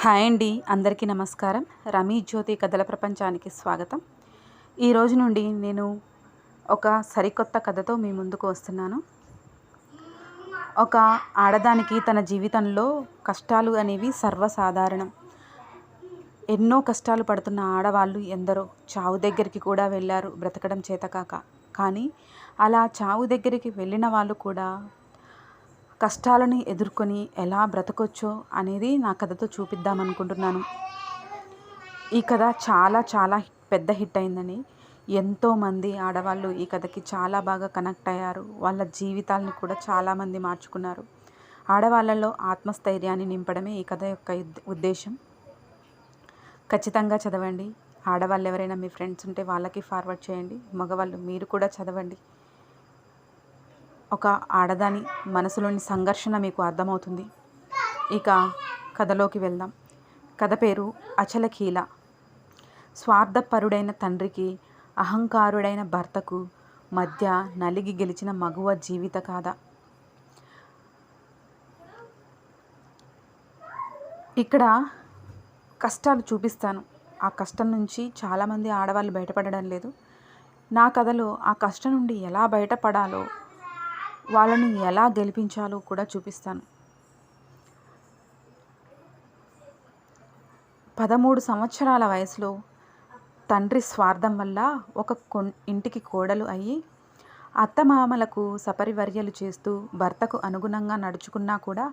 Hi అండి అందరికీ నమస్కారం. రమీ జ్యోతి కథల ప్రపంచానికి స్వాగతం. ఈ రోజు నుండి నేను ఒక సరికొత్త కథతో మీ ముందుకు వస్తున్నాను. ఒక ఆడదానికి తన జీవితంలో కష్టాలు అనేవి సర్వసాధారణం. ఎన్నో కష్టాలు పడుతున్న ఆడవాళ్ళు ఎందరో చావు దగ్గరికి కూడా వెళ్ళారు బ్రతకడం చేతకాక కానీ అలా చావు దగ్గరికి వెళ్ళిన వాళ్ళు కూడా కష్టాలను ఎదుర్కొని ఎలా బ్రతకొచ్చో అనేది నా కథతో చూపిద్దాం అనుకుంటున్నాను ఈ కథ చాలా చాలా పెద్ద హిట్ అయిందని ఎంతోమంది ఆడవాళ్ళు ఈ కథకి చాలా బాగా కనెక్ట్ అయ్యారు. వాళ్ళ జీవితాలను కూడా చాలామంది మార్చుకున్నారు. ఆడవాళ్ళలో ఆత్మస్థైర్యాన్ని నింపడమే ఈ కథ యొక్క ఉద్దేశం. ఖచ్చితంగా చదవండి. ఆడవాళ్ళు ఎవరైనా మీ ఫ్రెండ్స్ ఉంటే వాళ్ళకి ఫార్వర్డ్ చేయండి. మగవాళ్ళు మీరు కూడా చదవండి. ఒక ఆడదాని మనసులోని సంఘర్షణ మీకు అర్థమవుతుంది. ఇక కథలోకి వెళ్దాం. కథ పేరు అచలకీల. స్వార్థపరుడైన తండ్రికి అహంకారుడైన భర్తకు మధ్య నలిగి గెలిచిన మగువ జీవిత కథ. ఇక్కడ కష్టాలు చూపిస్తాను. ఆ కష్టం నుంచి చాలామంది ఆడవాళ్ళు బయటపడడం లేదు. నా కథలో ఆ కష్టం నుండి ఎలా బయటపడాలో వాళ్ళని ఎలా గెలిపించాలో కూడా చూపిస్తాను. పదమూడు సంవత్సరాల వయసులో తండ్రి స్వార్థం వల్ల ఒక కొన్ ఇంటికి కోడలు అయ్యి అత్తమామలకు సపరివర్యలు చేస్తూ భర్తకు అనుగుణంగా నడుచుకున్నా కూడా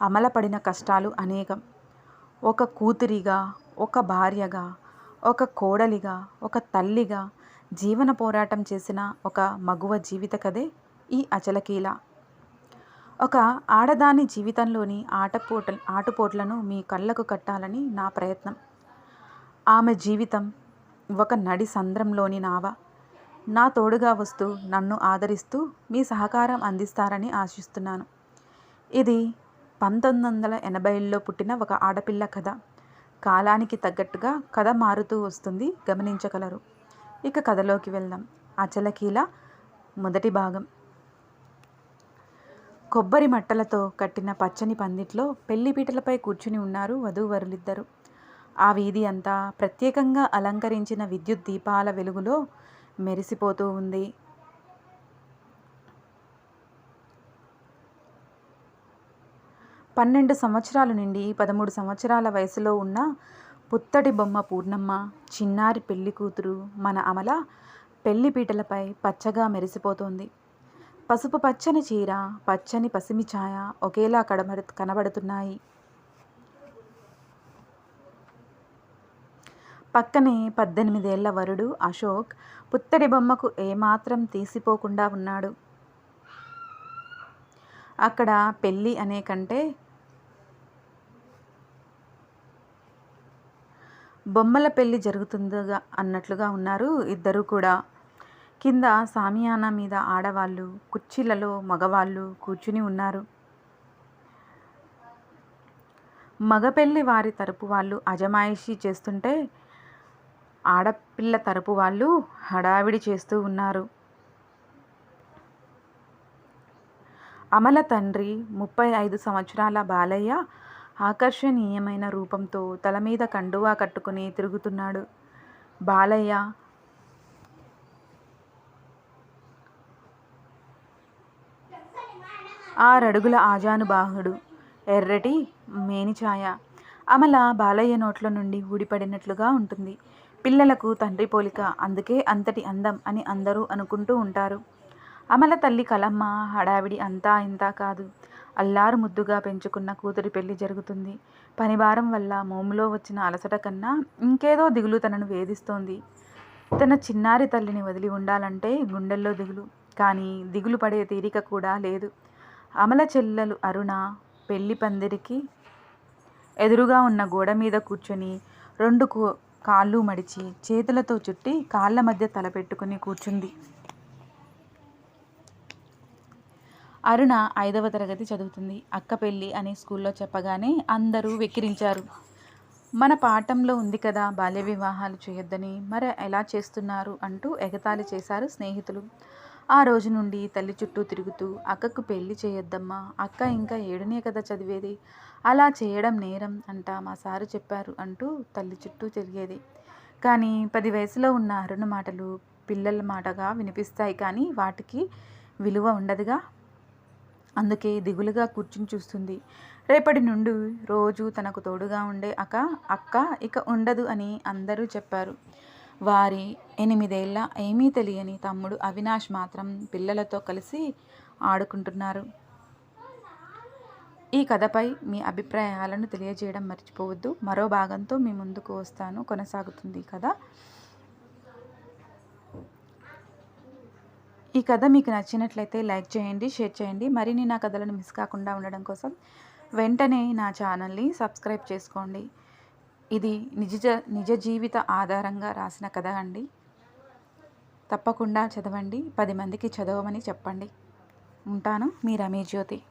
అమలపడిన కష్టాలు అనేకం. ఒక కూతురిగా ఒక భార్యగా ఒక కోడలిగా ఒక తల్లిగా జీవన పోరాటం చేసిన ఒక మగువ జీవిత కథే ఈ అచలకీల. ఒక ఆడదాని జీవితంలోని ఆటపోట ఆటుపోట్లను మీ కళ్ళకు కట్టాలని నా ప్రయత్నం. ఆమె జీవితం ఒక నడి సంద్రంలోని నావ. నా తోడుగా వస్తూ నన్ను ఆదరిస్తూ మీ సహకారం అందిస్తారని ఆశిస్తున్నాను. ఇది పంతొమ్మిది వందల ఎనభైలో పుట్టిన ఒక ఆడపిల్ల కథ. కాలానికి తగ్గట్టుగా కథ మారుతూ వస్తుంది గమనించగలరు. ఇక కథలోకి వెళ్దాం. అచలకీల మొదటి భాగం. కొబ్బరి మట్టలతో కట్టిన పచ్చని పందిట్లో పెళ్ళిపీటలపై కూర్చుని ఉన్నారు వధూవరులిద్దరు. ఆ వీధి అంతా ప్రత్యేకంగా అలంకరించిన విద్యుత్ దీపాల వెలుగులో మెరిసిపోతూ ఉంది. పన్నెండు సంవత్సరాల నుండి పదమూడు సంవత్సరాల వయసులో ఉన్న పుత్తడి బొమ్మ పూర్ణమ్మ చిన్నారి పెళ్ళి కూతురు మన అమల పెళ్ళిపీటలపై పచ్చగా మెరిసిపోతోంది. పసుపు పచ్చని చీర పచ్చని పసిమి ఛాయ ఒకేలా కడబడు కనబడుతున్నాయి. పక్కనే పద్దెనిమిదేళ్ళ వరుడు అశోక్ పుత్తడి బొమ్మకు ఏమాత్రం తీసిపోకుండా ఉన్నాడు. అక్కడ పెళ్ళి అనే కంటే బొమ్మల పెళ్ళి జరుగుతుందిగా అన్నట్లుగా ఉన్నారు ఇద్దరు కూడా. కింద సామియానా మీద ఆడవాళ్ళు కుర్చీలలో మగవాళ్ళు కూర్చుని ఉన్నారు. మగపెళ్ళి వారి తరపు వాళ్ళు అజమాయిషీ చేస్తుంటే ఆడపిల్ల తరపు వాళ్ళు హడావిడి చేస్తూ ఉన్నారు. అమల తండ్రి ముప్పై ఐదు సంవత్సరాల బాలయ్య ఆకర్షణీయమైన రూపంతో తల మీద కండువా కట్టుకుని తిరుగుతున్నాడు. బాలయ్య ఆరడుగుల ఆజానుబాహుడు. ఎర్రటి మేనిఛాయ. అమల బాలయ్య నోట్ల నుండి ఊడిపడినట్లుగా ఉంటుంది. పిల్లలకు తండ్రి పోలిక అందుకే అంతటి అందం అని అందరూ అనుకుంటూ ఉంటారు. అమల తల్లి కలమ్మ హడావిడి అంతా ఇంతా కాదు. అల్లారు ముద్దుగా పెంచుకున్న కూతురి పెళ్ళి జరుగుతుంది. పనిభారం వల్ల మోములో వచ్చిన అలసట కన్నా ఇంకేదో దిగులు తనను వేధిస్తోంది. తన చిన్నారి తల్లిని వదిలి ఉండాలంటే గుండెల్లో దిగులు. కానీ దిగులు పడే తీరిక కూడా లేదు. అమల చెల్లెలు అరుణ పెళ్ళి పందిరికి ఎదురుగా ఉన్న గోడ మీద కూర్చొని రెండు కో- కాళ్ళు మడిచి చేతులతో చుట్టి కాళ్ళ మధ్య తలపెట్టుకుని కూర్చుంది. అరుణ ఐదవ తరగతి చదువుతుంది. అక్క పెళ్ళి అని స్కూల్లో చెప్పగానే అందరూ వెక్కిరించారు. మన పాఠంలో ఉంది కదా బాల్య వివాహాలు చేయొద్దని మరి ఎలా చేస్తున్నారు అంటూ ఎగతాళి చేశారు స్నేహితులు. ఆ రోజు నుండి తల్లి చుట్టూ తిరుగుతూ అక్కకు పెళ్ళి చేయొద్దమ్మా అక్క ఇంకా ఏడునే కదా చదివేది? అలా చేయడం నేరం అంట మా సారు చెప్పారు అంటూ తల్లి చుట్టూ తిరిగేది. కానీ పది వయసులో ఉన్న అరుణ మాటలు పిల్లల మాటగా వినిపిస్తాయి కానీ వాటికి విలువ ఉండదుగా. అందుకే దిగులుగా కూర్చుని చూస్తుంది. రేపటి నుండి రోజు తనకు తోడుగా ఉండే అక్క అక్క ఇక ఉండదు అని అందరూ చెప్పారు. వారి ఎనిమిదేళ్ళ ఏమీ తెలియని తమ్ముడు అవినాష్ మాత్రం పిల్లలతో కలిసి ఆడుకుంటున్నారు. ఈ కథపై మీ అభిప్రాయాలను తెలియజేయడం మర్చిపోవద్దు. మరో భాగంతో మీ ముందుకు వస్తాను. కొనసాగుతుంది కథ. ఈ కథ మీకు నచ్చినట్లయితే లైక్ చేయండి షేర్ చేయండి. మరిన్ని నా కథలను మిస్ కాకుండా ఉండడం కోసం వెంటనే నా ఛానల్ని సబ్స్క్రైబ్ చేసుకోండి. ఇది నిజ నిజ జీవిత ఆధారంగా రాసిన కథ అండి. తప్పకుండా చదవండి. పది మందికి చదవమని చెప్పండి. ఉంటాను. మీ రమేష్ జ్యోతి.